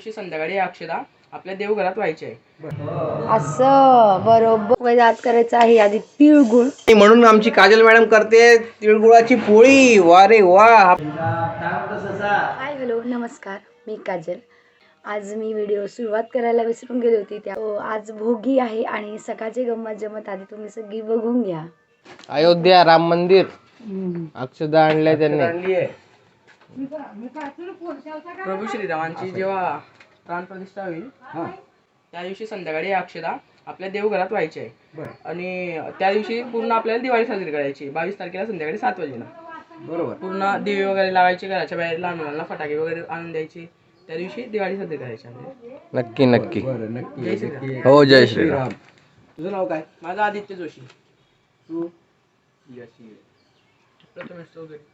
दिवशी संध्याकाळी अक्षदा आपल्या देवघरात व्हायची आहे असं बरोबर. आज करायचं आहे आधी तिळगुळ. म्हणून आमची काजल मॅडम करते तिळगुळाची पोळी. वा रे वा. हाय हॅलो नमस्कार. मी काजल. आज मी व्हिडिओ सुरुवात करायला विसरून गेली होती. त्या हो, आज भोगी आहे आणि सकाळची गंमत जमत आधी तुम्ही सगळी बघून घ्या. अयोध्या राम मंदिर. अक्षदा आणल्या त्यांनी. आणली आहे. प्रभू श्रीरामांची जेव्हा प्राण प्रतिष्ठा होईल त्या दिवशी संध्याकाळी अक्षदा आपल्या देवघरात व्हायची आहे. आणि त्या दिवशी पूर्ण आपल्याला दिवाळी साजरी करायची बावीस तारखेला संध्याकाळी सात वाजेला. बरोबर. पूर्ण दिवे वगैरे लावायचे घराच्या बाहेर लहान मुलांना फटाके वगैरे आणून द्यायचे. त्या दिवशी दिवाळी साजरी करायची आपली नक्की नक्की. जय श्रीराम. हो जय श्रीराम. तुझं नाव काय? माझा आदित्य जोशी. तू?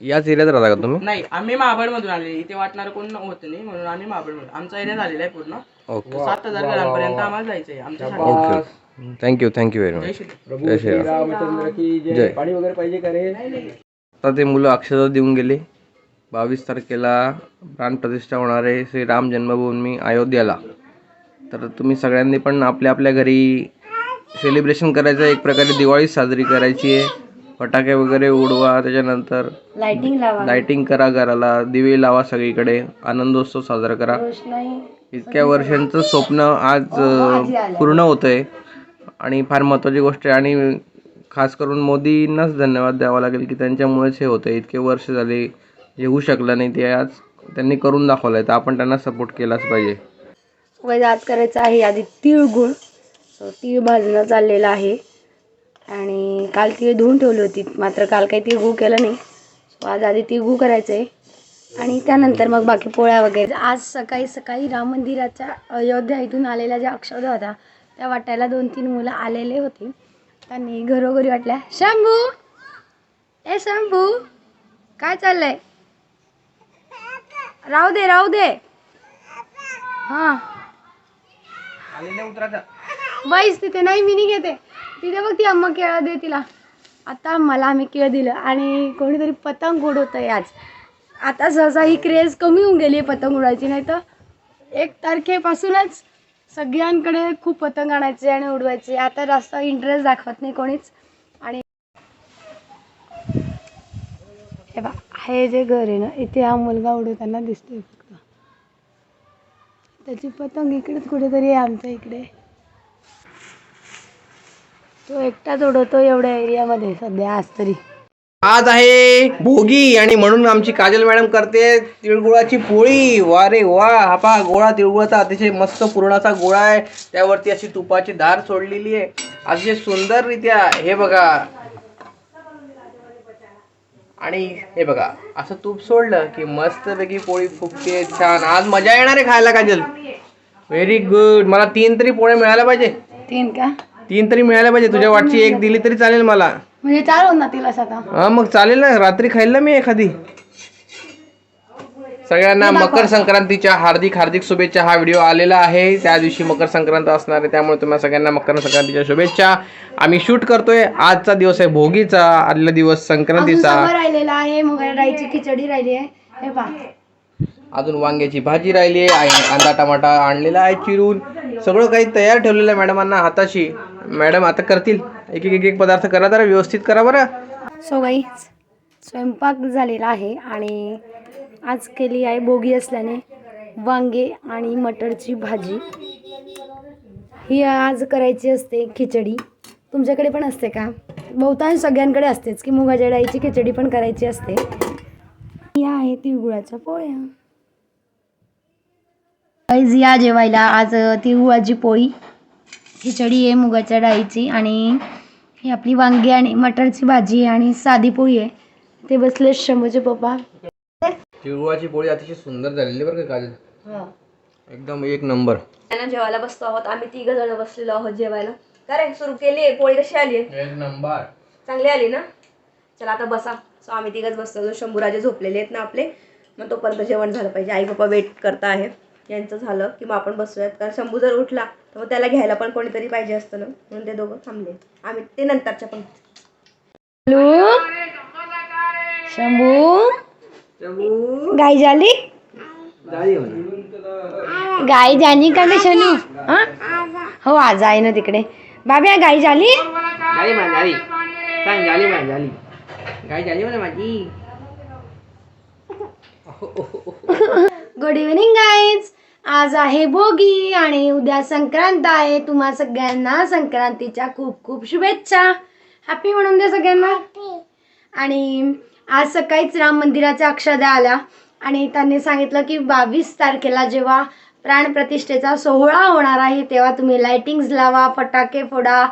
याच एरियात राहता का तुम्ही? नाही आम्ही महाबळ मधून आले इथे वाटणार कोण होत नाही म्हणून आम्ही महाबळ मधून आमचा एरिया झालेला आहे पूर्ण. ओके. सात हजार घरांपर्यंत आम्हाला जायचंय आमच्या शाळेत. Okay thank you thank you very Jai much Shriram प्रभू जय श्रीराम. श्रीरामचंद्र की जय. जय. पाणी वगैरे पाहिजे का रे? आता ते मुलं अक्षता देऊन गेले. बावीस तारखेला प्राणप्रतिष्ठा होणार आहे. श्री राम जन्मभूमी अयोध्याला. तर तुम्ही सगळ्यांनी पण आपल्या आपल्या घरी सेलिब्रेशन करायचं आहे. एक प्रकारे दिवाळी साजरी करायची आहे. फटाके वगैरे उडवा त्याच्यानंतर लाइटिंग लावा. लाइटिंग करा घराला दिवे लावा सगळीकडे आनंदोत्सव साजरा करा. रोषणाई इतक्या वर्षांचं स्वप्न आज अ, पूर्ण होतंय. आणि फार महत्त्वाची गोष्ट आहे. आणि खास करून मोदींनाच धन्यवाद द्यावा लागेल की त्यांच्यामुळेच हे होतं इतके वर्ष झाले जे होऊ शकलं नाही ते आज त्यांनी करून दाखवलं आहे तर आपण त्यांना सपोर्ट केलाच पाहिजे. आज करायचं आहे आधी तिळगुळ. So, तीळ भाजणं चाललेलं आहे. काल तीळ धुवून ठेवली होती. मात्र काल काही तिळगुळ केलं नाही. So, आज आधी तिळगुळ करायचं आहे आणि त्यानंतर मग बाकी पोळ्या वगैरे. आज सकाळी सकाळी राम मंदिराच्या अयोध्या इथून आलेल्या ज्या अक्षदा होत्या त्या वाटायला दोन तीन मुलं आलेले होते. त्यांनी घरोघरी वाटल्या शंभू! ए शंभू! काय चाललंय? राहू दे राहू दे. हां. बाईस तिथे नाही मी नाही घेते. तिथे बघ ती अम्मा केळं दे तिला. आता मला आम्ही केळं दिलं आणि कोणीतरी पतंग उडवतं आहे आज. आता सहसा ही क्रेज कमी होऊन गेली आहे पतंग उडवायची नाही तर एक तारखेपासूनच सगळ्यांकडे खूप पतंग आणायचे आणि उडवायचे. आता जास्त इंटरेस्ट दाखवत नाही कोणीच. आणि हे बा हे जे घर आहे ना इथे हा मुलगा उडवताना दिसतोय फक्त. त्याची पतंग इकडेच कुठेतरी आहे आमच्या इकडे. तो एकटाच उडवतो एवढ्या एरियामध्ये सध्या आज तरी. आज आहे भोगी आणि म्हणून आमची काजल मॅडम करते तिळगुळाची पोळी. वा रे वा हा पहा गोळा तिळगुळाचा अतिशय मस्त पुरणाचा गोळा आहे. त्यावरती अशी तुपाची धार सोडलेली आहे. अतिशय सुंदररित्या हे बघा. आणि हे बघा असं तूप सोडलं की मस्तपैकी पोळी फुगते छान. आज मजा येणार आहे खायला काजल. व्हेरी गुड मला तीन तरी पोळ्या मिळायला पाहिजे. तीन का? तीन तरी मिळायला पाहिजे. तुझ्या वाटची एक दिली तरी चालेल मला. म्हणजे चार होणार तिला आता. हा मग चालेल ना. रात्री खाईल ना मी एखादी. सगळ्यांना मकर संक्रांतीच्या हार्दिक हार्दिक शुभेच्छा. हा व्हिडिओ आलेला आहे. त्या दिवशी मकर संक्रांत असणार आहे. त्यामुळे तुम्हाला सगळ्यांना मकर संक्रांतीच्या शुभेच्छा. आम्ही शूट करतोय. आजचा दिवस आहे भोगीचा. आदला दिवस संक्रांतीचा सगळं राहिलेलं आहे. मग राईची खिचडी राहिली आहे. हे पहा. अजून वांग्याची भाजी राहिली आहे. कांदा टमाटा आणलेला आहे चिरून. सगळं काही तयार ठेवलेलं आहे मॅडमांना हाताशी. मॅडम आता करतील. एक एक एक एक पदार्थ करा जरा व्यवस्थित करा बरं. सो गाई स्वयंपाक झालेला आहे आणि आज केली आहे बोगी असल्याने वांगे आणि मटरची भाजी. ही आज करायची असते खिचडी. तुमच्याकडे पण असते का? बहुतांश सगळ्यांकडे असतेच की मुगाच्या डाळीची खिचडी पण करायची असते. या आहे तिळगुळाच्या पोळ्या. या जेवायला आज तिळगुळाची पोळी. खिचडी आहे मुगाच्या डाळीची आणि ही आपली वांगी आणि मटरची भाजी आहे आणि साधी पोळी आहे. ते बसले शंभूचे पप्पा. तिळगुळाची पोळी अतिशय सुंदर झालेली बरं का काजल. एकदम एक नंबर. त्यांना जेवायला बसतो आहोत. आम्ही तिघ जण बसलेलो आहोत जेवायला. का रे सुरू केली आहे? पोळी कशी आली आहे? एक नंबर. चांगली आली ना? चला आता बसा. सो आम्ही तिघच बसतो. शंभूराजे झोपलेले आहेत ना आपले. मग तोपर्यंत जेवण झालं पाहिजे. आई पप्पा वेट करता आहे. यांचं झालं की मग आपण बसूयात. कारण शंभू जर उठला तर मग त्याला घ्यायला पण कोणीतरी पाहिजे असतं ना? म्हणून ते दोघं थांबले. आम्ही ते नंतरच्या पण. हॅलो? शंभू? गाय झाली? गाय जाणी का ग शनू? हा? हो आज आहे ना तिकडे. बाब्या गाय झाली? झाली झाली. झाली माझी झाली. गाय झाली गुड इव्हनिंग गाईज आज आहे भोगी आणि उद्या संक्रांत आहे. तुम्हा सगळ्यांना संक्रांतीच्या खूप खूप शुभेच्छा. हॅपी म्हणून दे सगळ्यांना. आणि आज सकाळीच राम मंदिराच्या अक्षदा आल्या आणि त्यांनी सांगितलं की बावीस तारखेला जेव्हा प्राणप्रतिष्ठेचा सोहळा होणार आहे तेव्हा तुम्ही लाइटिंग्स लावा फटाके फोडा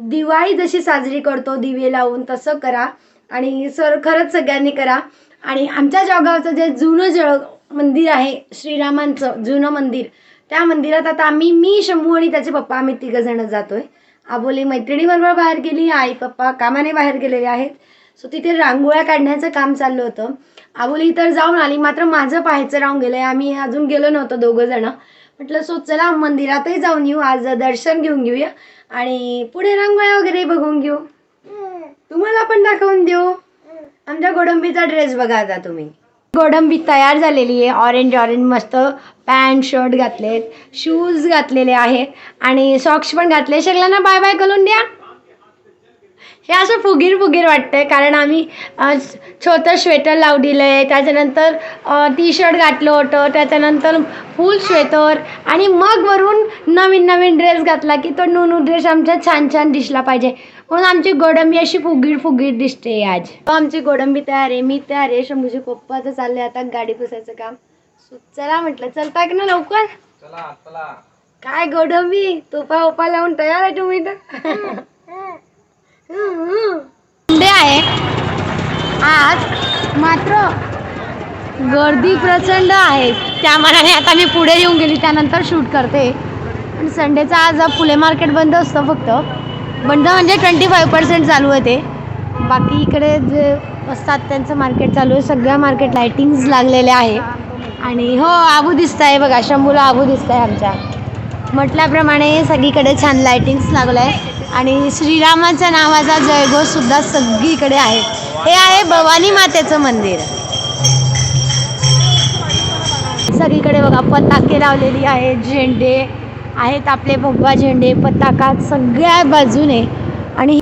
दिवाळी जशी साजरी करतो दिवे लावून तसं करा. आणि सर खरंच सगळ्यांनी करा. आणि आमच्या जळगावचं जे जुनं जळ मंदिर आहे श्रीरामांचं जुनं मंदिर. त्या मंदिरात आता आम्ही मी शंभू आणि त्याचे पप्पा आम्ही तिघं जण जातोय. आबोली मैत्रिणीबरोबर बाहेर गेली आई पप्पा कामाने बाहेर गेलेले आहेत. सो तिथे रांगोळ्या काढण्याचं काम चाललं होतं. आबोली तर जाऊन आली मात्र माझं पाहायचं राहून गेलंय. आम्ही अजून गेलो नव्हतो दोघं जण. म्हटलं सो चला मंदिरातही जाऊन येऊ आज दर्शन घेऊन घेऊया आणि पुढे रांगोळ्या वगैरे बघून घेऊ. तुम्हाला पण दाखवून देऊ? आमच्या गोडंबीचा ड्रेस बघा आता तुम्ही. गोडंबी तयार झालेली आहे. ऑरेंज ऑरेंज मस्त पॅन्ट शर्ट घातलेत. शूज घातलेले आहेत. आणि सॉक्स पण घातले. सगळ्यांना बाय बाय करून द्या. हे असं फुगीर फुगीर वाटतंय. कारण आम्ही छोटं स्वेटर लावलेलं आहे त्याच्यानंतर टी शर्ट घातलं होतं. त्याच्यानंतर फुल स्वेटर आणि मग वरून नवीन नवीन ड्रेस घातला की तो नुनू ड्रेस आमचा छान छान दिसला पाहिजे. म्हणून आमची गोडंबी अशी फुगीर फुगीर दिसते आज. आमची गोडंबी तयार आहे मी तयार आहे. शंभूचे पप्पाचं चाललंय आता गाडी पुसायचं काम. चला म्हटलं चलता की ना लवकर? चला चला. काय गोडंबी? तुपा उपा लावून तयार आहे तुम्ही तर. संडे आहे. आज मात्र गर्दी प्रचंड आहे. त्या मनाने आता मी पुढे येऊन गेली त्यानंतर शूट करते. पण संडेचा आज फुले मार्केट बंद असतं फक्त. बंद म्हणजे ट्वेंटी फाईव्ह पर्सेंट चालू आहे ते. बाकी इकडे जे असतात त्यांचं मार्केट चालू आहे. सगळ्या मार्केट लायटिंग्स लागलेल्या आहे. आणि हो आबू दिसत आहे बघा. शंभूला आबू दिसत आहे आमच्या. म्हटल्याप्रमाणे सगळीकडे छान लायटिंग्स लागलं आहे आणि श्रीरामाच्या नावाचा जयघोषसुद्धा सगळीकडे आहे. हे आहे भवानी मातेचं मंदिर. सगळीकडे बघा पताके लावलेली आहे झेंडे. आहेत आपले भगवा झेंडे पताका सगळ्या बाजूने. आणि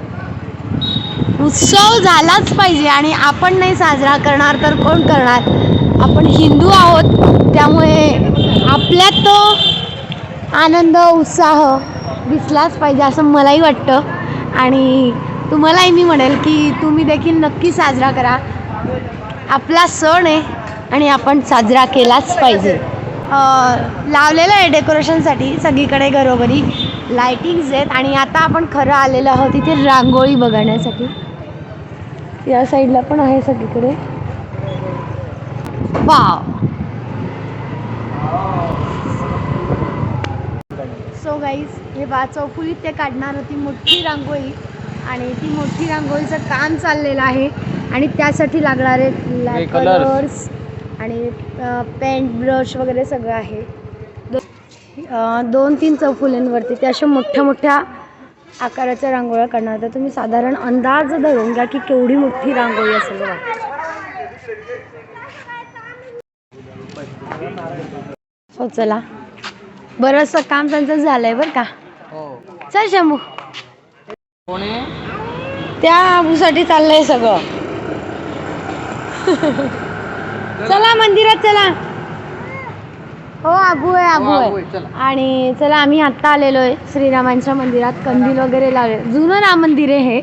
उत्सव झालाच पाहिजे आणि आपण नाही साजरा करणार तर कोण करणार? आपण हिंदू आहोत त्यामुळे आपल्यात तो आनंद उत्साह दिसलाच पाहिजे असं मलाही वाटतं. आणि तुम्हालाही मी म्हणेल की तुम्ही देखील नक्की साजरा करा. आपला सण आहे आणि आपण साजरा केलाच पाहिजे. लावलेलं आहे डेकोरेशनसाठी सगळीकडे घरोघरी. लायटिंग्स आहेत आणि आता आपण खरं आलेलो आहोत इथे रांगोळी बघण्यासाठी. या साईडला पण आहे सगळीकडे. वाव सो गाईज हे बा चौफुलीत ते काढणार होती मोठी रांगोळी. आणि ती मोठी रांगोळीचं काम चाललेलं आहे. आणि त्यासाठी लागणारे. कलर्स आणि पेंट ब्रश वगैरे सगळं आहे. दो- दोन तीन चौफुलींवरती ते अशा मोठ्या मोठ्या आकाराच्या रांगोळ्या करणार. तर तुम्ही साधारण अंदाज धरून घ्या की केवढी मोठी रांगोळी असेल बघा. हो चला. बरंचसं काम त्यांचं झालंय बरं का? हो. चल शंभू. त्या आबूसाठी चाललंय सगळं. चला मंदिरात चला. हो आबू आहे आबू हो, आबू आहे आहे, चला. आणि चला आम्ही आत्ता आलेलो आहे श्रीरामांच्या मंदिरात. कंदील वगैरे लागले जुनं राम मंदिर आहे हे.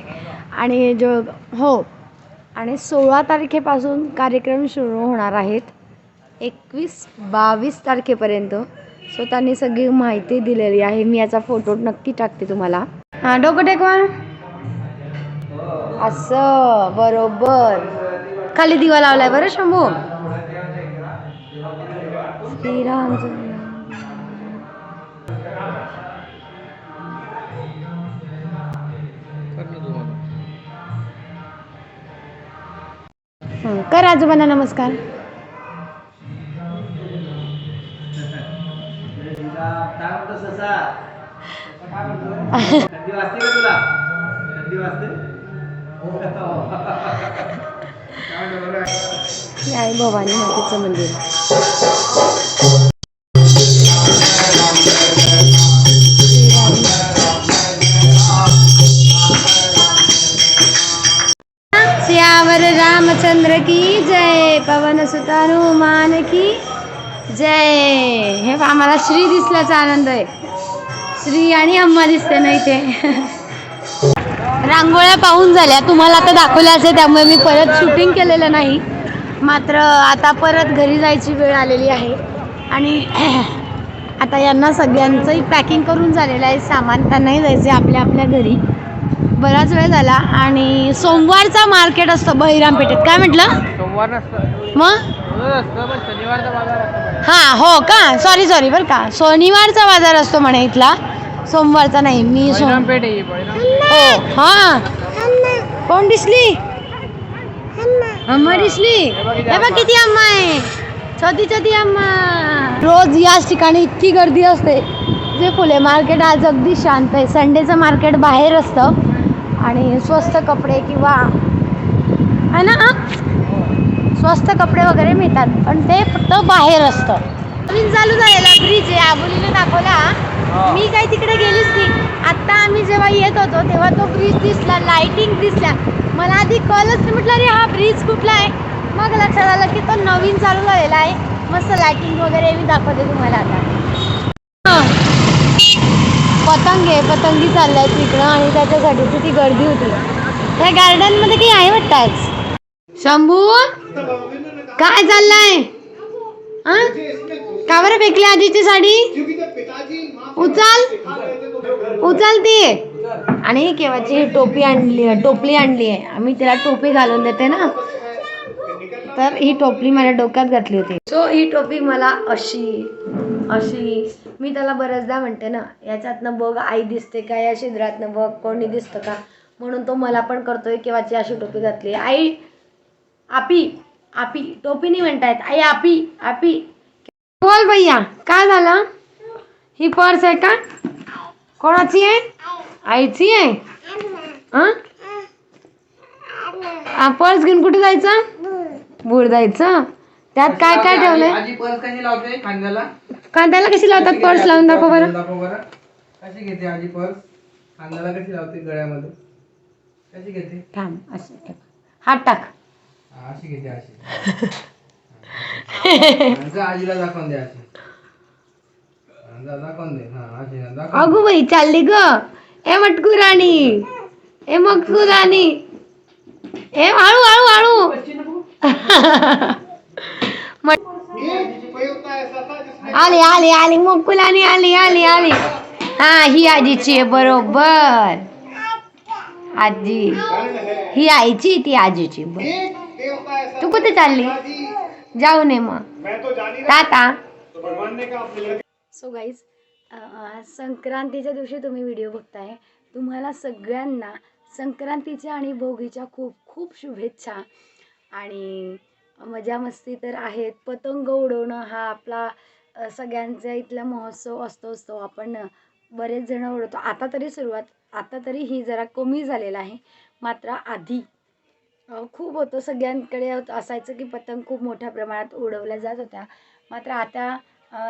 आणि जो हो. आणि सोळा तारखेपासून कार्यक्रम सुरू होणार आहेत. एकवीस बावीस तारखेपर्यंत. सो त्यांनी सगळी माहिती दिलेली आहे. मी याचा फोटो नक्की टाकते तुम्हाला. हां डोकं टेकवा. असं बरोबर. खाली दिवा लावलाय बरं शंभू? श्रीराम कर आजोबांना नमस्कार. काय हे आहे भवानी मातेचं मंदिर. जय पवन सुत की जय। हे आम्हाला श्री दिसल्याचा आनंद आहे. श्री आणि अम्मा दिसते ना इथे. रांगोळ्या पाहून झाल्या. तुम्हाला आता दाखवल्या असेल त्यामुळे मी परत शूटिंग केलेलं नाही. मात्र आता परत घरी जायची वेळ आलेली आहे. आणि आता यांना सगळ्यांचंही पॅकिंग करून झालेलं आहे. सामान त्यांनाही जायचं आहे आपल्या आपल्या घरी. बराच वेळ झाला आणि सोमवारचा मार्केट असतो बहिरामपेठेत. काय म्हटलं? सोमवार नसतं. मग? असतं पण शनिवारचा बाजार असतो हां हो का? सॉरी सॉरी बरं का. शनिवारचा बाजार असतो म्हणे इथला. सोमवारचा नाही मी सोम पेठ आहे बळीराम हो हां. कोण दिसली? अम्मा दिसली. हे बघ किती अम्मा आहे. छोटी छोटी अम्मा. रोज याच ठिकाणी इतकी गर्दी असते. जे फुले मार्केट आज अगदी शांत आहे. संडेचं मार्केट बाहेर असतं. आणि स्वस्त कपडे किंवा आहे ना? स्वस्त कपडे वगैरे मिळतात पण ते फक्त बाहेर असतं. नवीन चालू झालेला ब्रिज आहे आबोलीने दाखवला. मी काही तिकडे गेलीच नाही. आत्ता आम्ही जेव्हा येत होतो तेव्हा तो ब्रिज दिसला लाइटिंग दिसल्या. मला आधी कळलंच म्हटलं अरे हा ब्रिज कुठला आहे? मग लक्षात आलं की तो नवीन चालू झालेला आहे. मस्त लाइटिंग वगैरे मी दाखवते तुम्हाला आता. पतंग आहे पतंगी चालल्या आहेत तिकडं आणि त्याच्यासाठी ती गर्दी होती. त्या गार्डनमध्ये काही आहे वाटतं आज. शंभू काय चाललंय? हं? का बरं फेकली आजीची साडी? उचल. उचलती आणि केव्हाची ही टोपी आणली टोपली आणली आहे. आम्ही तिला टोपी घालून देते ना. तर ही टोपली माझ्या डोक्यात घातली होती. सो ही टोपी मला अशी अशी मी त्याला बऱ्याचदा म्हणते ना याच्यातनं बघ आई दिसते का या छिद्रातनं बघ कोणी दिसतं का? म्हणून तो मला पण करतोय केव्हाची अशी टोपी घातली. आई आपी आपी टोपी नाही म्हणतायत. आई आपी आपी. बोल भैया काय झालं? ही पर्स आहे का? कोणाची आहे? आईची आहे? हं? पर्स घेऊन कुठे जायचं? बुड. जायचं. त्यात काय काय ठेवलंय? आजी पर्स कशी लावते खांद्याला? कांद्याला कशी लावतात पर्स लावून दाखव बरं. दाखव बरं. कशी घेते आजी पर्स खांद्याला कशी लावते गळ्यामध्ये? कशी घेते? थांब असं ठेव. हात टाक. हा, अशी घेते अशी. जा आजीला दाखवून दे अशी. जा, दाखवून दे. हा अशी ना, दाखव अगो बाई चालली ग. ए मटकू राणी. ए मटकू राणी. ए हळू हळू हळू. मट- आली आली आली मुकुलानी आली आली आली. हा ही आजीची आहे बरोबर. आजी. ही आईची ती आजीची बर. तू कुठे चालली? जाऊ नये मग. टाटा. सो गाईज संक्रांतीच्या दिवशी तुम्ही व्हिडिओ बघताय. तुम्हाला सगळ्यांना संक्रांतीच्या आणि भोगीच्या खूप खूप शुभेच्छा. आणि मजा मस्ती तर आहेत. पतंग उडवणं हा आपला सगळ्यांचा इथला महोत्सव असतो असतो. आपण बरेच जण उडवतो आता तरी सुरुवात आता तरी ही जरा कमी झालेलं आहे. मात्र आधी खूप होतं. सगळ्यांकडे असायचं की पतंग खूप मोठ्या प्रमाणात उडवल्या जात होत्या. मात्र आता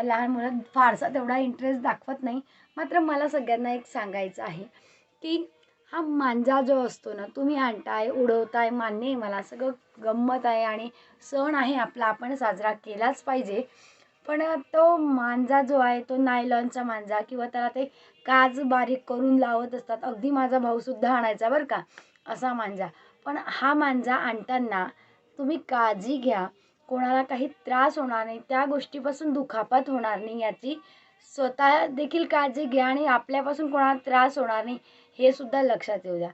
लहान मुलं फारसा तेवढा इंटरेस्ट दाखवत नाही. मात्र मला सगळ्यांना एक सांगायचं आहे की हा मांजा जो असतो ना तुम्ही आणताय उडवताय मान्य आहे मला. सगळं गंमत आहे आणि सण आहे आपला. आपण साजरा केलाच पाहिजे. पण तो मांजा जो आहे तो नायलॉनचा मांजा किंवा त्याला ते काज बारीक करून लावत असतात. अगदी माझा भाऊसुद्धा आणायचा बरं का असा मांजा. पण हा मांजा आणताना तुम्ही काळजी घ्या. कोणाला काही त्रास होणार नाही. त्या गोष्टीपासून दुखापत होणार नाही याची. स्वतः देखील काळजी घ्या आणि आपल्यापासून कोणाला त्रास होणार नाही हे सुद्धा लक्षात येऊ द्या.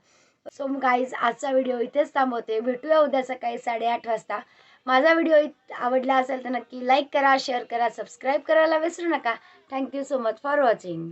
सो गाईज आजचा व्हिडिओ इथेच थांबवते. भेटूया उद्या सकाळी साडेआठ वाजता. माझा व्हिडिओ आवडला असेल तर नक्की लाईक करा शेअर करा सबस्क्राईब करायला विसरू नका. Thank you so much for watching